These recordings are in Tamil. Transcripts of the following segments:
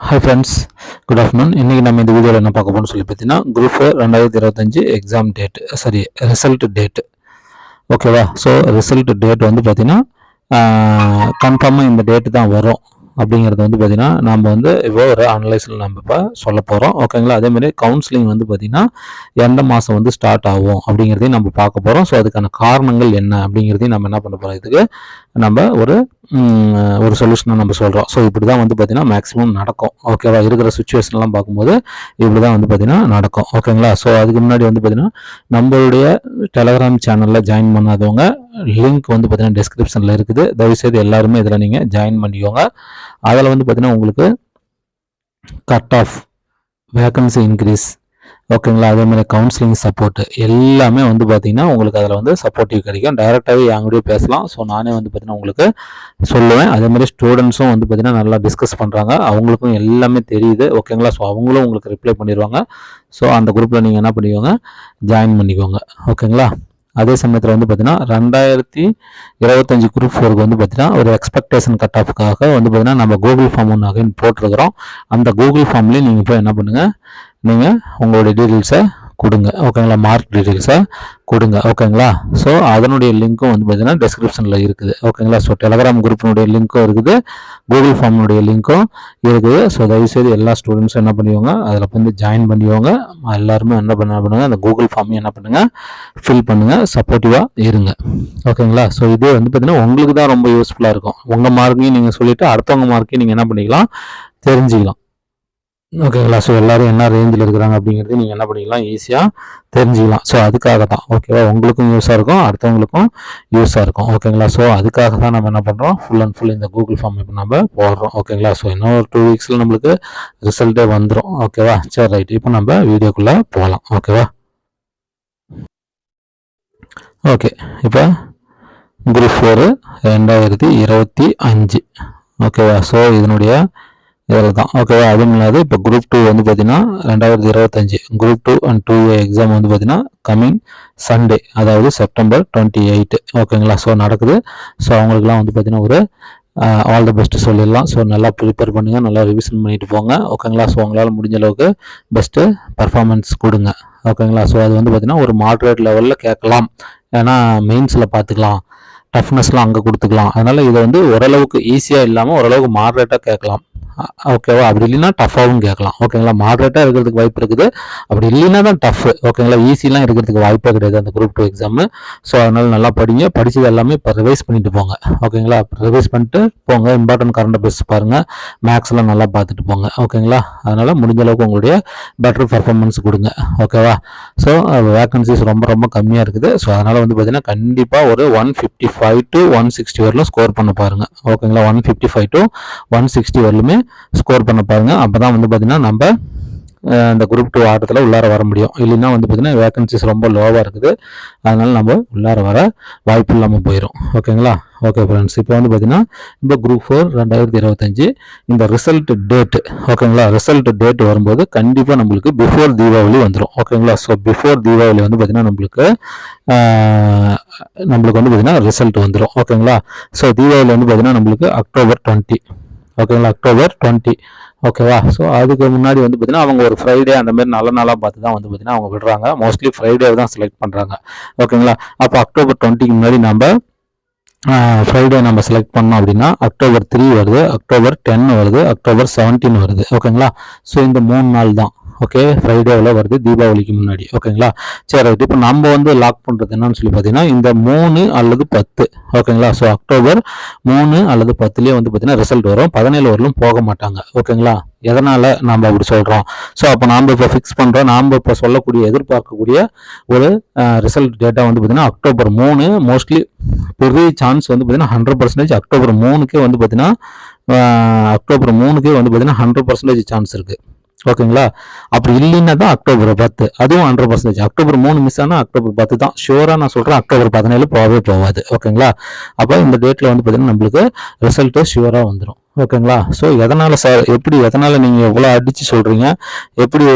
ஹாய் ஃப்ரெண்ட்ஸ் குட் ஆஃப்டர்நூன் இன்றைக்கி நம்ம இந்த வீடியோவில் என்ன பார்க்க போகணும்னு சொல்லி பார்த்தீங்கன்னா குரூப் ஃபோர் ரெண்டாயிரத்தி இருபத்தஞ்சி exam date sorry result date ஓகேவா ஸோ ரிசல்ட் டேட் வந்து பார்த்தீங்கன்னா கன்ஃபார்மாக இந்த டேட்டு தான் வரும் அப்படிங்கிறது வந்து பார்த்திங்கன்னா நம்ம வந்து இப்போ ஒரு அனலைஸில் நம்ம இப்போ சொல்ல போகிறோம் ஓகேங்களா அதேமாதிரி கவுன்சிலிங் வந்து பார்த்திங்கன்னா எந்த மாதம் வந்து ஸ்டார்ட் ஆகும் அப்படிங்கிறதையும் நம்ம பார்க்க போகிறோம் ஸோ அதுக்கான காரணங்கள் என்ன அப்படிங்கிறதையும் நம்ம என்ன பண்ண போகிறோம் இதுக்கு நம்ம ஒரு ஒரு சொல்யூஷனை நம்ம சொல்கிறோம் ஸோ இப்படி தான் வந்து பார்த்திங்கன்னா மேக்ஸிமம் நடக்கும். ஓகேவா இருக்கிற சுச்சுவேஷன்லாம் பார்க்கும்போது இப்படி தான் வந்து பார்த்திங்கன்னா நடக்கும். ஓகேங்களா ஸோ அதுக்கு முன்னாடி வந்து பார்த்திங்கன்னா நம்மளுடைய டெலகிராம் சேனலில் ஜாயின் பண்ணாதவங்க லிங்க் வந்து பார்த்திங்கன்னா டிஸ்கிரிப்ஷனில் இருக்குது. தயவுசெய்து எல்லாருமே இதில் நீங்கள் ஜாயின் பண்ணிக்கோங்க. அதில் வந்து பார்த்திங்கன்னா உங்களுக்கு கட் ஆஃப் வேக்கன்சி இன்க்ரீஸ் ஓகேங்களா? அதே மாதிரி கவுன்சிலிங் சப்போர்ட் எல்லாமே வந்து பார்த்தீங்கன்னா உங்களுக்கு அதில் வந்து சப்போர்ட்டிவ் கிடைக்கும். டைரெக்டாகவே என் பேசலாம். ஸோ நானே வந்து பார்த்தீங்கன்னா உங்களுக்கு சொல்லுவேன். அதே மாதிரி ஸ்டூடெண்ட்ஸும் வந்து பார்த்தீங்கன்னா நல்லா டிஸ்கஸ் பண்ணுறாங்க அவங்களுக்கும் எல்லாமே தெரியுது. ஓகேங்களா? ஸோ அவங்களும் உங்களுக்கு ரிப்ளை பண்ணிடுவாங்க. ஸோ அந்த குரூப்பில் நீங்கள் என்ன பண்ணிக்கோங்க? ஜாயின் பண்ணிக்கோங்க. ஓகேங்களா? அதே சமயத்தில் வந்து பார்த்தீங்கன்னா ரெண்டாயிரத்தி இருபத்தஞ்சி குரூப் ஃபோருக்கு வந்து பார்த்தீங்கன்னா ஒரு எக்ஸ்பெக்டேஷன் கட் ஆஃப்காக வந்து பார்த்தீங்கன்னா நம்ம கூகுள் ஃபார்ம் ஒன்று அகைன் போட்டிருக்கிறோம். அந்த கூகுள் ஃபார்ம்லேயும் நீங்கள் போய் என்ன பண்ணுங்கள் நீங்கள் உங்களுடைய டீட்டெயில்ஸை கொடுங்க. ஓகேங்களா மார்க் டீட்டெயில்ஸை கொடுங்க. ஓகேங்களா ஸோ அதனுடைய லிங்க்கும் வந்து பார்த்தீங்கன்னா டிஸ்கிரிப்ஷனில் இருக்குது. ஓகேங்களா ஸோ டெலகிராம் குரூப்பினுடைய லிங்க்கும் இருக்குது. கூகுள் ஃபார்ம்னுடைய லிங்க்கும் இருக்குது. ஸோ தயவுசெய்து எல்லா ஸ்டூடெண்ட்ஸும் என்ன பண்ணுவாங்க அதில் வந்து ஜாயின் பண்ணிவாங்க எல்லாருமே என்ன பண்ண பண்ணுங்க? அந்த கூகுள் ஃபார்மையும் என்ன பண்ணுங்கள் ஃபில் பண்ணுங்கள் சப்போர்ட்டிவாக இருங்க. ஓகேங்களா ஸோ இதே வந்து பார்த்தீங்கன்னா உங்களுக்கு தான் ரொம்ப யூஸ்ஃபுல்லாக இருக்கும். உங்கள் மார்க்கையும் நீங்கள் சொல்லிவிட்டு அடுத்தவங்க மார்க்கையும் நீங்கள் என்ன பண்ணிக்கலாம்? தெரிஞ்சுக்கலாம். ஓகேங்களா ஸோ எல்லோரும் என்ன ரேஞ்சில் இருக்கிறாங்க அப்படிங்கிறது நீங்கள் என்ன பண்ணிக்கலாம் ஈஸியாக தெரிஞ்சுக்கலாம். ஸோ அதுக்காக தான். ஓகேவா உங்களுக்கும் யூஸாக இருக்கும். அடுத்தவங்களுக்கும் யூஸாக இருக்கும். ஓகேங்களா ஸோ அதுக்காக தான் நம்ம என்ன பண்ணுறோம் ஃபுல் அண்ட் ஃபுல் இந்த கூகுள் ஃபார்ம் இப்போ நம்ம போடுறோம். ஓகேங்களா ஸோ இன்னும் ஒரு டூ வீக்ஸில் நம்மளுக்கு ரிசல்ட்டே வந்துடும் ஓகேவா சரி ரைட் இப்போ நம்ம வீடியோக்குள்ளே போகலாம் ஓகேவா ஓகே இப்போ குரூப் ஃபோரு ரெண்டாயிரத்தி இருபத்தி அஞ்சு. ஓகேவா ஸோ இதனுடைய இதில் தான் ஓகேவா அதுவும் இல்லாது இப்போ குரூப் டூ வந்து பார்த்தீங்கன்னா ரெண்டாயிரத்தி இருபத்தஞ்சு. Group two and two A exam வந்து பார்த்தீங்கன்னா கம்மிங் சண்டே அதாவது செப்டம்பர் டுவெண்ட்டி எயிட் ஓகேங்களா ஸோ நடக்குது. ஸோ அவங்களுக்குலாம் வந்து பார்த்தீங்கன்னா ஒரு ஆல் த பெஸ்ட்டு சொல்லிடலாம். ஸோ நல்லா ப்ரிப்பேர் பண்ணுங்கள் நல்லா ரிவிஷன் பண்ணிட்டு போங்க. ஓகேங்களா ஸோ உங்களால் முடிஞ்ச அளவுக்கு பெஸ்ட்டு பர்ஃபார்மன்ஸ் கொடுங்க. ஓகேங்களா ஸோ அது வந்து பார்த்திங்கன்னா ஒரு மாட்ரேட் லெவலில் கேட்கலாம். ஏன்னா மெயின்ஸில் பார்த்துக்கலாம் டஃப்னஸ்லாம் அங்கே கொடுத்துக்கலாம். அதனால் இதை வந்து ஓரளவுக்கு ஈஸியாக இல்லாமல் ஓரளவுக்கு மாட்ரேட்டாக கேட்கலாம். ஓகேவா? அப்படி இல்லைன்னா டஃப்பாகவும் கேட்கலாம். ஓகேங்களா? மாடரேட்டாக இருக்கிறதுக்கு வாய்ப்பு இருக்குது. அப்படி இல்லைன்னா தான் டஃப் ஓகேங்களா? ஈஸிலாம் இருக்கிறதுக்கு வாய்ப்பே கிடையாது அந்த குரூப் டூ எக்ஸாமு ஸோ அதனால் நல்லா படிங்க. படித்தது எல்லாமே இப்போ ரிவைஸ் பண்ணிட்டு போங்க. ஓகேங்களா? ரிவைஸ் பண்ணிட்டு போங்க. இம்பார்ட்டன்ட் கரண்ட் அஃபேர்ஸ் பாருங்கள் மேக்ஸ்லாம் நல்லா பார்த்துட்டு போங்க. ஓகேங்களா? அதனால் முடிஞ்ச அளவுக்கு உங்களுடைய பெட்டர் பர்ஃபார்மன்ஸ் கொடுங்க. ஓகேவா? ஸோ வேக்கன்சிஸ் ரொம்ப ரொம்ப கம்மியாக இருக்குது. ஸோ அதனால் வந்து பார்த்தீங்கன்னா கண்டிப்பாக ஒரு one fifty five to one sixty வரலும் ஸ்கோர் பண்ண பாருங்கள் ஓகேங்களா? One fifty five to one sixty வரலுமே score பண்ண பாருங்கள் அப்போ தான் வந்து பார்த்திங்கன்னா நம்ம இந்த குரூப் டூ ஆட்டத்தில் உள்ளார வர முடியும். இல்லைன்னா வந்து பார்த்திங்கன்னா வேகன்சிஸ் ரொம்ப லோவாக இருக்குது. அதனால் நம்ம உள்ளார வர வாய்ப்பு இல்லாமல் போயிடும் ஓகேங்களா? ஓகே ஃப்ரெண்ட்ஸ் இப்போ வந்து பார்த்திங்கன்னா இப்போ குரூப் ஃபோர் ரெண்டாயிரத்தி இருபத்தஞ்சி இந்த ரிசல்ட் டேட்டு ஓகேங்களா? ரிசல்ட் டேட் வரும்போது கண்டிப்பாக நம்மளுக்கு பிஃபோர் தீபாவளி வந்துடும் ஓகேங்களா? ஸோ பிஃபோர் தீபாவளி வந்து பார்த்திங்கன்னா நம்மளுக்கு நம்மளுக்கு வந்து பார்த்திங்கன்னா ரிசல்ட் வந்துடும் ஓகேங்களா? ஸோ தீபாவளி வந்து பார்த்திங்கன்னா நம்மளுக்கு அக்டோபர் டுவெண்ட்டி ஓகேங்களா? October twenty. ஓகேவா? ஸோ அதுக்கு முன்னாடி வந்து பார்த்தீங்கன்னா அவங்க ஒரு ஃப்ரைடே அந்த மாதிரி நல்ல நாளாக பார்த்து தான் வந்து பார்த்தீங்கன்னா அவங்க விடுறாங்க. மோஸ்ட்லி ஃப்ரைடே தான் செலக்ட் பண்ணுறாங்க ஓகேங்களா? அப்போ அக்டோபர் டுவெண்ட்டிக்கு முன்னாடி நம்ம ஃப்ரைடே நம்ம செலக்ட் பண்ணோம் அப்படின்னா அக்டோபர் த்ரீ வருது அக்டோபர் டென் வருது அக்டோபர் செவன்டீன் வருது. ஓகேங்களா? ஸோ இந்த மூணு நாள் தான். ஓகே ஃப்ரைடேவில் வருது தீபாவளிக்கு முன்னாடி. ஓகேங்களா சரி ரைட் இப்போ நம்ம வந்து லாக் பண்ணுறது என்னன்னு சொல்லி பார்த்தீங்கன்னா இந்த மூணு அல்லது பத்து. ஓகேங்களா ஸோ அக்டோபர் மூணு அல்லது பத்துலேயே வந்து பார்த்தீங்கன்னா ரிசல்ட் வரும். பதினேழு வரலும் போக மாட்டாங்க. ஓகேங்களா எதனால் நாம் அப்படி சொல்கிறோம் ஸோ அப்போ நாம் இப்போ ஃபிக்ஸ் பண்ணுறோம் நாம் இப்போ சொல்லக்கூடிய எதிர்பார்க்கக்கூடிய ஒரு ரிசல்ட் டேட்டா வந்து பார்த்திங்கன்னா அக்டோபர் மூணு. மோஸ்ட்லி பெரிய சான்ஸ் வந்து பார்த்திங்கன்னா ஹண்ட்ரட் பர்சன்டேஜ் அக்டோபர் மூணுக்கே வந்து பார்த்திங்கன்னா அக்டோபர் மூணுக்கே வந்து பார்த்திங்கன்னா ஹண்ட்ரட் பர்சன்டேஜ் சான்ஸ் இருக்குது ஓகேங்களா? அப்படி இல்லைன்னா தான் அக்டோபர் பத்து. அதுவும் ஹண்ட்ரட் பர்சன்டேஜ் அக்டோபர் மூணு மிஸ் ஆனால் அக்டோபர் பத்து தான். ஷுவராக நான் சொல்கிறேன் அக்டோபர் பதினேழு போகவே போகாது. ஓகேங்களா? அப்போ இந்த டேட்டில் வந்து பார்த்தீங்கன்னா நம்மளுக்கு ரிசல்ட்டு ஷுவராக வந்துடும் ஓகேங்களா? ஸோ எதனால் சார் எப்படி எதனால் நீங்கள் எவ்வளோ அடித்து சொல்கிறீங்க எப்படி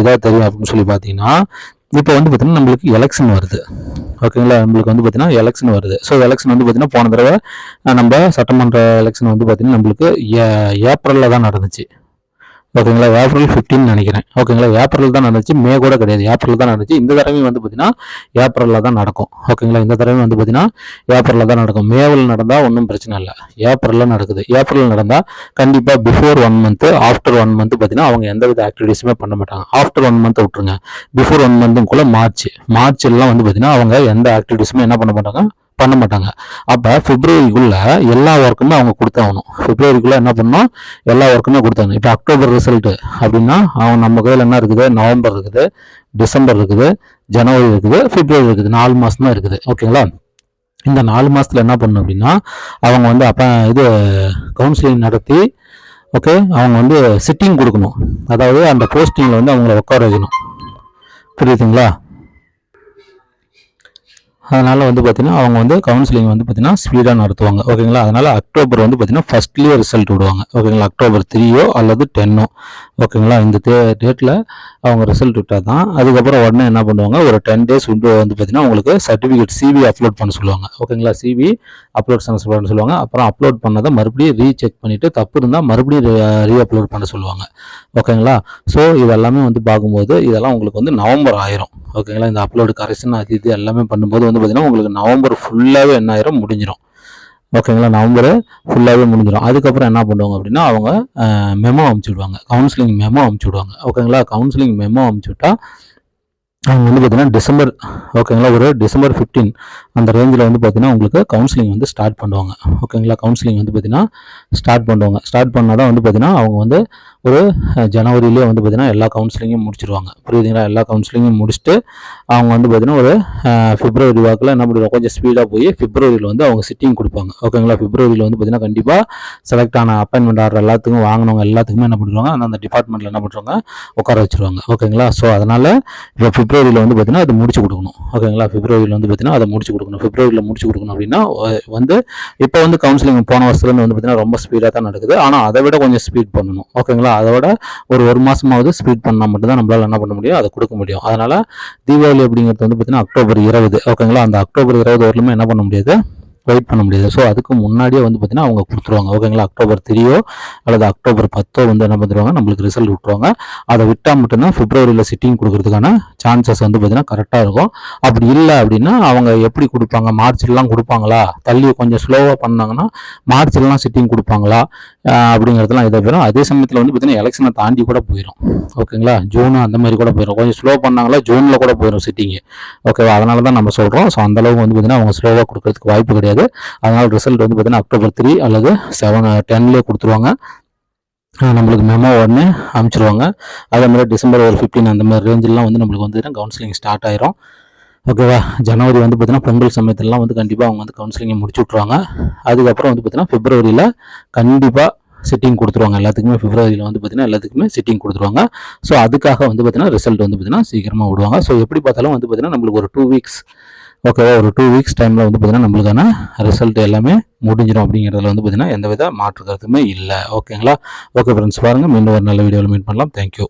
இதாக தெரியும் அப்படின்னு சொல்லி பார்த்தீங்கன்னா இப்போ வந்து பார்த்தீங்கன்னா நம்மளுக்கு எலெக்ஷன் வருது. ஓகேங்களா? நம்மளுக்கு வந்து பார்த்தீங்கன்னா எலெக்ஷன் வருது. ஸோ எலெக்ஷன் வந்து பார்த்தீங்கன்னா போன தடவை நம்ம சட்டமன்ற எலெக்ஷன் வந்து பார்த்தீங்கன்னா நம்மளுக்கு ஏப்ரலில் தான் நடந்துச்சு. ஓகேங்களா ஏப்ரல் ஃபிஃப்டின் நினைக்கிறேன். ஓகேங்களா ஏப்ரல் தான் நடந்துச்சு. மே கூட கிடையாது. ஏப்ரல் தான் நடந்துச்சு. இந்த தடவையும் வந்து பார்த்தீங்கன்னா ஏப்ரலில் தான் நடக்கும். ஓகேங்களா இந்த தடவை வந்து பார்த்தீங்கன்னா ஏப்ரலில் தான் நடக்கும். மேவில் நடந்தால் ஒன்றும் பிரச்சனை இல்லை. ஏப்ரலில் நடக்குது. ஏப்ரலில் நடந்தால் கண்டிப்பாக before one month after one month பார்த்தீங்கன்னா அவங்க எந்த வித ஆக்டிவிட்டீஸுமே பண்ண மாட்டாங்க. ஆஃப்டர் ஒன் மந்த் விட்டுருங்க. பிஃபோர் ஒன் மந்த்துக்குள்ளே மார்ச் மார்ச்லாம் வந்து பார்த்தீங்கன்னா அவங்க எந்த ஆக்டிவிட்டீஸுமே என்ன பண்ண மாட்டாங்க? பண்ண மாட்டாங்க. அப்போ பிப்ரவரிக்குள்ள எல்லா ஒர்க்குமே அவங்க கொடுத்தாகணும் பிப்ரவரிக்குள்ள என்ன பண்ணணும்? எல்லா ஒர்க்குமே கொடுத்தாங்க இப்போ அக்டோபர் ரிசல்ட்டு அப்படின்னா அவங்க நம்ம கையில் என்ன இருக்குது? நவம்பர் இருக்குது டிசம்பர் இருக்குது ஜனவரி இருக்குது பிப்ரவரி இருக்குது. நாலு மாதம் தான் இருக்குது. ஓகேங்களா? இந்த நாலு மாதத்தில் என்ன பண்ணும் அப்படின்னா அவங்க வந்து அப்போ இது கவுன்சிலிங் நடத்தி ஓகே அவங்க வந்து சிட்டிங் கொடுக்கணும். அதாவது அந்த போஸ்டிங்கில் வந்து அவங்கள உட்கார வைக்கணும். புரியுதுங்களா? அதனால் வந்து பார்த்தீங்கன்னா அவங்க வந்து கவுன்சிலிங் வந்து பார்த்தீங்கன்னா ஸ்பீடாக நடத்துவாங்க. ஓகேங்களா? அதனால் அக்டோபர் வந்து பார்த்தீங்கன்னா ஃபஸ்ட்லேயே ரிசல்ட் விடுவாங்க. ஓகேங்களா? அக்டோபர் த்ரீயோ அல்லது டென்னோ ஓகேங்களா? இந்த டே டேட்டில் அவங்க ரிசல்ட் விட்டால் தான் அதுக்கப்புறம் உடனே என்ன பண்ணுவாங்க? ஒரு டென் டேஸ் வந்து வந்து பார்த்தீங்கன்னா உங்களுக்கு சர்டிஃபிகேட் சிவி அப்லோட் பண்ண சொல்லுவாங்க. ஓகேங்களா? சிவி அப்லோட் பண்ண சொல்லுவாங்க. அப்புறம் அப்லோட் பண்ணதை மறுபடியும் ரீசெக் பண்ணிவிட்டு தப்பு இருந்தால் மறுபடியும் ரீ அப்லோட் பண்ண சொல்லுவாங்க. ஓகேங்களா? ஸோ இதெல்லாமே வந்து பார்க்கும்போது இதெல்லாம் உங்களுக்கு வந்து நவம்பர் ஆயிரும். ஓகேங்களா? இந்த அப்லோடு கரெக்ஷன் அது இது எல்லாமே பண்ணும்போது வந்து பார்த்தீங்கன்னா உங்களுக்கு நவம்பர் ஃபுல்லாகவே என்ன ஆயிரும் முடிஞ்சிடும் ஓகேங்களா நவம்பர் ஃபுல்லாகவே முடிஞ்சிடும் அதுக்கப்புறம் என்ன பண்ணுவாங்க அப்படின்னா அவங்க மெமோ அமுச்சு விடுவாங்க. கவுன்சிலிங் மெமோ அமுச்சு விடுவாங்க. ஓகேங்களா கவுன்சிலிங் மெமோ அமுச்சு விட்டா அவங்க வந்து பார்த்தீங்கன்னா டிசம்பர் ஓகேங்களா ஒரு டிசம்பர் ஃபிஃப்டீன் அந்த ரேஞ்சில் வந்து பார்த்தீங்கன்னா உங்களுக்கு கவுன்சிலிங் வந்து ஸ்டார்ட் பண்ணுவாங்க. ஓகேங்களா கவுன்சிலிங் வந்து பார்த்தீங்கன்னா ஸ்டார்ட் பண்ணுவாங்க. ஸ்டார்ட் பண்ணால் தான் வந்து பார்த்தீங்கன்னா அவங்க வந்து ஒரு ஜனவரியிலே வந்து பார்த்திங்கன்னா எல்லா கவுன்சிலிங்கும் முடிச்சிருவாங்க. புரியுதுங்களா? எல்லா கவுன்சிலிங்கும் முடிச்சுட்டு அவங்க வந்து பார்த்திங்கன்னா ஒரு ஃபிப்ரவரி வாக்கில் என்ன பண்ணுவாங்க? கொஞ்சம் ஸ்பீடாக போய் ஃபிப்ரவரியில் வந்து அவங்க சிட்டிங் கொடுப்பாங்க. ஓகேங்களா பிப்ரவரியில் வந்து பார்த்தீங்கன்னா கண்டிப்பாக செலக்ட் ஆன அப்பாயின்மெண்ட் ஆர்டர் எல்லாத்துக்கும் வாங்கினவங்க எல்லாத்துக்குமே என்ன பண்ணுவாங்க அந்த டிபார்ட்மெண்ட்டில் என்ன பண்ணுறாங்க உட்கார வச்சுருவாங்க. ஓகேங்களா ஸோ அதனால் இப்போ பிப்ரவரியில் வந்து பார்த்திங்கன்னா அது முடிச்சு கொடுக்கணும். ஓகேங்களா பிப்ரவரியில் வந்து பார்த்திங்கன்னா அதை முடிச்சு கொடுக்கணும். பிப்ரவரியில் முடிச்சு கொடுக்கணும் அப்படின்னா வந்து இப்போ வந்து கவுன்சிலிங் போன வருஷத்துலேருந்து வந்து பார்த்திங்கன்னா ரொம்ப ஸ்பீடாக தான் நடக்குது. ஆனால் அதை விட கொஞ்சம் ஸ்பீட் பண்ணணும். ஓகேங்களா அதை விட ஒரு ஒரு மாதமாவது ஸ்பீட் பண்ணால் மட்டும்தான் நம்மளால் என்ன பண்ண முடியும்? அதை கொடுக்க முடியும். அதனால் தீபாவளி அப்படிங்கிறது வந்து பார்த்திங்கன்னா அக்டோபர் இருபது. ஓகேங்களா அந்த அக்டோபர் இருபது வரலுமே என்ன பண்ண முடியாது? வெயிட் பண்ண முடியாது. ஸோ அதுக்கு முன்னாடியே வந்து பார்த்திங்கன்னா அவங்க கொடுத்துருவாங்க. ஓகேங்களா அக்டோபர் த்ரீயோ அல்லது அக்டோபர் பத்தோ வந்து என்ன பண்ணிடுவாங்க நம்மளுக்கு ரிசல்ட் விட்டுருவாங்க. அதை விட்டால் மட்டும்தான் பிப்ரவரியில் சிட்டிங் கொடுக்கறதுக்கான சான்சஸ் வந்து பார்த்திங்கன்னா கரெக்டாக இருக்கும். அப்படி இல்லை அப்படின்னா அவங்க எப்படி கொடுப்பாங்க? மார்ச்லாம் கொடுப்பாங்களா? தள்ளி கொஞ்சம் ஸ்லோவாக பண்ணாங்கன்னா மார்ச்லாம் சிட்டிங் கொடுப்பாங்களா? அப்படிங்கிறதுலாம் இதை போயிடும் அதே சமயத்தில் வந்து பார்த்திங்கன்னா எலெக்ஷனை தாண்டி கூட போயிடும் ஓகேங்களா ஜூன் அந்த மாதிரி கூட போயிடும் கொஞ்சம் ஸ்லோ பண்ணாங்களா ஜூனில் கூட போயிடும் சிட்டிங்கு ஓகேவா அதனால தான் நம்ம சொல்கிறோம் ஸோ அந்தளவுக்கு வந்து பார்த்தீங்கன்னா அவங்க ஸ்லோவாக கொடுக்கறதுக்கு வாய்ப்பு கிடையாது. கிடையாது அதனால் ரிசல்ட் வந்து பார்த்தீங்கன்னா அக்டோபர் த்ரீ அல்லது செவன் டென்லேயே uh, கொடுத்துருவாங்க. நம்மளுக்கு மெமோ உடனே அனுப்பிச்சிருவாங்க. அதே மாதிரி டிசம்பர் ஒரு ஃபிஃப்டீன் அந்த மாதிரி ரேஞ்செல்லாம் வந்து நம்மளுக்கு வந்து கவுன்சிலிங் ஸ்டார்ட் ஆயிரும். ஓகேவா ஜனவரி வந்து பார்த்தீங்கன்னா பொங்கல் சமயத்துலலாம் வந்து கண்டிப்பாக அவங்க வந்து கவுன்சிலிங்கை முடிச்சு விட்ருவாங்க அதுக்கப்புறம் வந்து பார்த்தீங்கன்னா பிப்ரவரியில் கண்டிப்பாக சிட்டிங் கொடுத்துருவாங்க. எல்லாத்துக்குமே பிப்ரவரியில் வந்து பார்த்தீங்கன்னா எல்லாத்துக்குமே சிட்டிங் கொடுத்துருவாங்க. ஸோ அதுக்காக வந்து பார்த்தீங்கன்னா ரிசல்ட் வந்து பார்த்தீங்கன்னா சீக்கிரமாக விடுவாங்க. ஸோ எப்படி பார்த்தாலும் வந்து பார்த்தீங்கன்னா நம்மளுக்கு ஒரு டூ வீக்ஸ் ஓகேவா ஒரு டூ வீக்ஸ் டைமில் வந்து பார்த்திங்கன்னா நம்மளுக்கான ரிசல்ட் எல்லாமே முடிஞ்சிடும் அப்படிங்கிறதுல வந்து பார்த்திங்கன்னா எந்த வித மாற்று கருத்துமே இல்லை. ஓகேங்களா ஓகே ஃப்ரெண்ட்ஸ் பாருங்கள் மீண்டும் ஒரு நல்ல வீடியோவில் மீட் பண்ணலாம். தேங்க்யூ